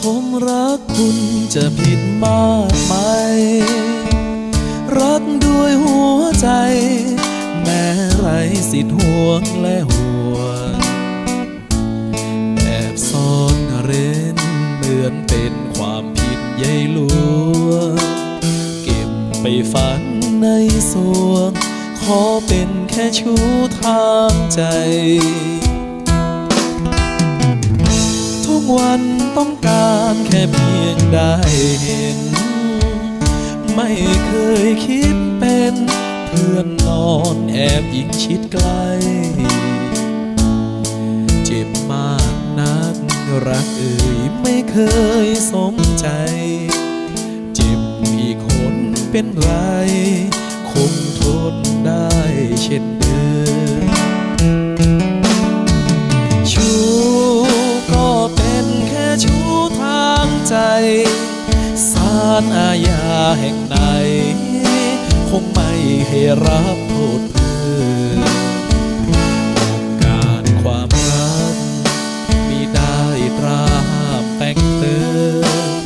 ผมรักคุณจะผิดมากไหม รักด้วยหัวใจ แม้ไรสิทธิ์ห่วงและห่วงแอบซ่อนเร้นเหมือนเป็นความผิดใหญ่หลวงเก็บไปฝันในสวง ขอเป็นแค่ชู้ทางใจ วันต้องการแค่เพียงได้เห็น ไม่เคยคิดเป็นเพื่อนนอนแอบยิงชิดใกล้เจ็บมากนักรักเอ่ยไม่เคยสมใจ เจ็บอีกคนเป็นไรารอาญาแห่งไหน คงไม่ให้รับโทษเพิ่อกาสความรักมีได้ตราห้ามแต่งเติม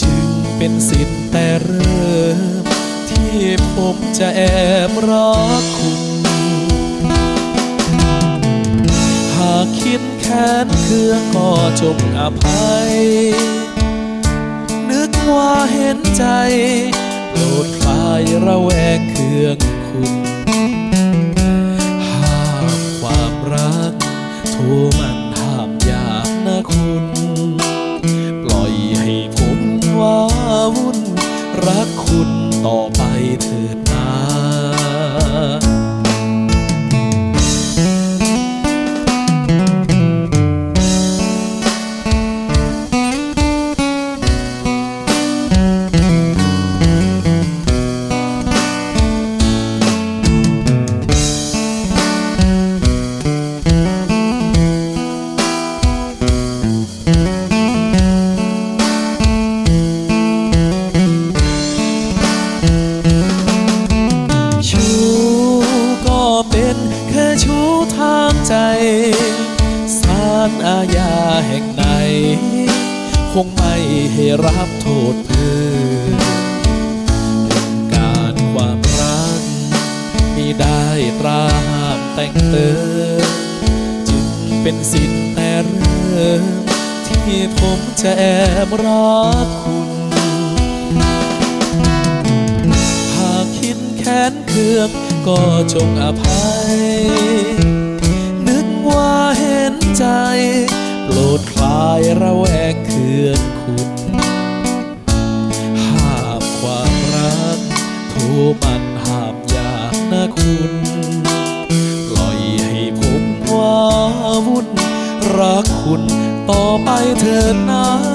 จึงเป็นสิทธิ์แต่เริ่ม ที่ผมจะแอบรักคุณหากคิดแค้นเคืองก็จงอภัย ว่าเห็นใจโปรดคลายระแวงเคืองคุณห้ามความรักโทรมันห้ามยากนะคุณ ปล่อยให้ผมว้าวุ่น รักคุณต่อไปเถิดนา ใจสารอาญาแห่งไหน คงไม่ให้รับโทษเพิ่มการความรักมีได้ตราห้ามแต่งเติมจึงเป็นสิทธิ์แต่เริ่มที่ผมจะแอบรักคุณ หากคิดแค้นเคืองก็จงอภัย มันห้ามอยากนะคุณ ปล่อยให้ผมว้าวุ่นรักคุณต่อไปเถิดนะ